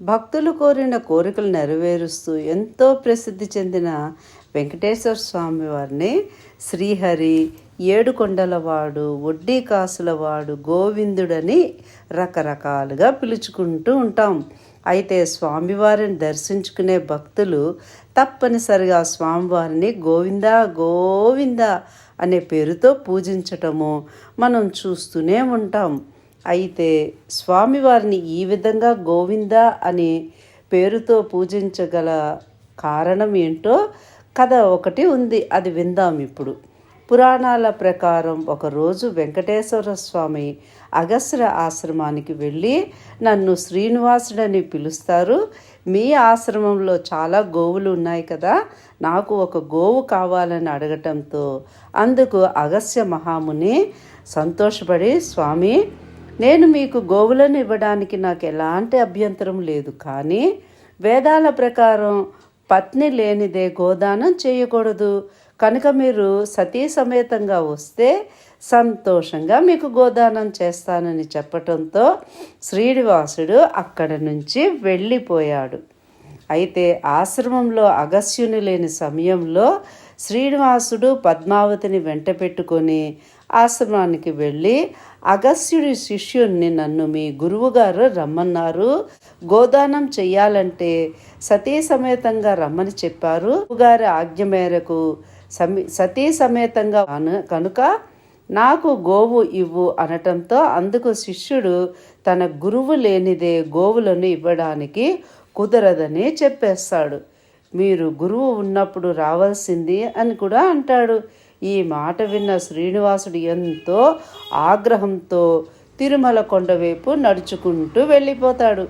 భక్తులు కోరిన కోరికలు నెరవేరుస్తూ ఎంతో ప్రసిద్ధి చెందిన వెంకటేశ్వర స్వామి వారిని శ్రీహరి ఏడుకొండలవాడు వడ్డీ కాసులవాడు గోవిందుడని రకరకాలుగా పిలుచుకుంటూ ఉంటాం. అయితే స్వామివారిని దర్శించుకునే భక్తులు తప్పనిసరిగా స్వామివారిని గోవిందా గోవిందా అనే పేరుతో పూజించటము మనం చూస్తూనే ఉంటాం. అయితే స్వామివారిని ఈ విధంగా గోవింద అనే పేరుతో పూజించగల కారణం ఏంటో కథ ఒకటి ఉంది అది విందాం ఇప్పుడు. పురాణాల ప్రకారం ఒకరోజు వెంకటేశ్వర స్వామి అగస్ర ఆశ్రమానికి వెళ్ళి నన్ను శ్రీనివాసుడని పిలుస్తారు. మీ ఆశ్రమంలో చాలా గోవులు ఉన్నాయి కదా నాకు ఒక గోవు కావాలని అడగటంతో అందుకు అగస్య మహాముని సంతోషపడి స్వామి నేను మీకు గోవులను ఇవ్వడానికి నాకు ఎలాంటి అభ్యంతరం లేదు కానీ వేదాల ప్రకారం పత్ని లేనిదే గోదానం చేయకూడదు. కనుక మీరు సతీ సమేతంగా వస్తే సంతోషంగా మీకు గోదానం చేస్తానని చెప్పటంతో శ్రీనివాసుడు అక్కడి నుంచి వెళ్ళిపోయాడు. అయితే ఆశ్రమంలో అగస్యుని లేని సమయంలో శ్రీనివాసుడు పద్మావతిని వెంట పెట్టుకొని ఆశ్రమానికి వెళ్ళి అగస్యుడి శిష్యుణ్ణి నన్ను మీ గురువుగారు రమ్మన్నారు. గోదానం చెయ్యాలంటే సతీ సమేతంగా రమ్మని చెప్పారు. గారి ఆజ్ఞ మేరకు సతీ సమేతంగా కనుక నాకు గోవు ఇవ్వు అనటంతో అందుకు శిష్యుడు తన గురువు లేనిదే గోవులను ఇవ్వడానికి కుదరదని చెప్పేస్తాడు. మీరు గురువు ఉన్నప్పుడు రావాల్సింది అని కూడా అంటాడు. ఈ మాట విన్న శ్రీనివాసుడు ఎంతో ఆగ్రహంతో తిరుమల కొండ వైపు నడుచుకుంటూ వెళ్ళిపోతాడు.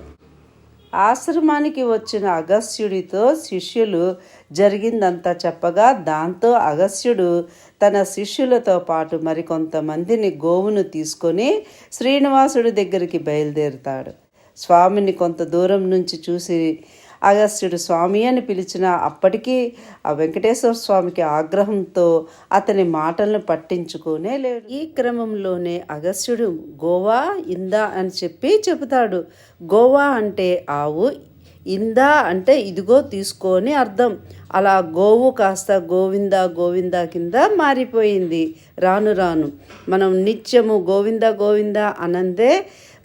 ఆశ్రమానికి వచ్చిన అగస్త్యుడితో శిష్యులు జరిగిందంతా చెప్పగా దాంతో అగస్త్యుడు తన శిష్యులతో పాటు మరికొంతమందిని గోవును తీసుకొని శ్రీనివాసుడి దగ్గరికి బయలుదేరుతాడు. స్వామిని కొంత దూరం నుంచి చూసి అగస్త్యుడు స్వామి అని పిలిచిన అప్పటికీ ఆ వెంకటేశ్వర స్వామికి ఆగ్రహంతో అతని మాటలను పట్టించుకునే లేడు. ఈ క్రమంలోనే అగస్త్యుడు గోవా ఇందా అని చెప్పి చెబుతాడు. గోవా అంటే ఆవు ఇందా అంటే ఇదిగో తీసుకొని అర్థం. అలా గోవు కాస్త గోవింద గోవింద కింద మారిపోయింది. రాను రాను మనం నిత్యము గోవింద గోవింద అనందే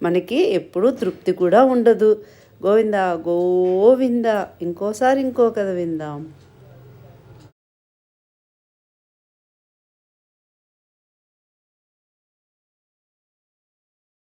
మనకి ఎప్పుడూ తృప్తి కూడా ఉండదు. గోవింద గోవింద ఇంకోసారి ఇంకో కథ విందాం.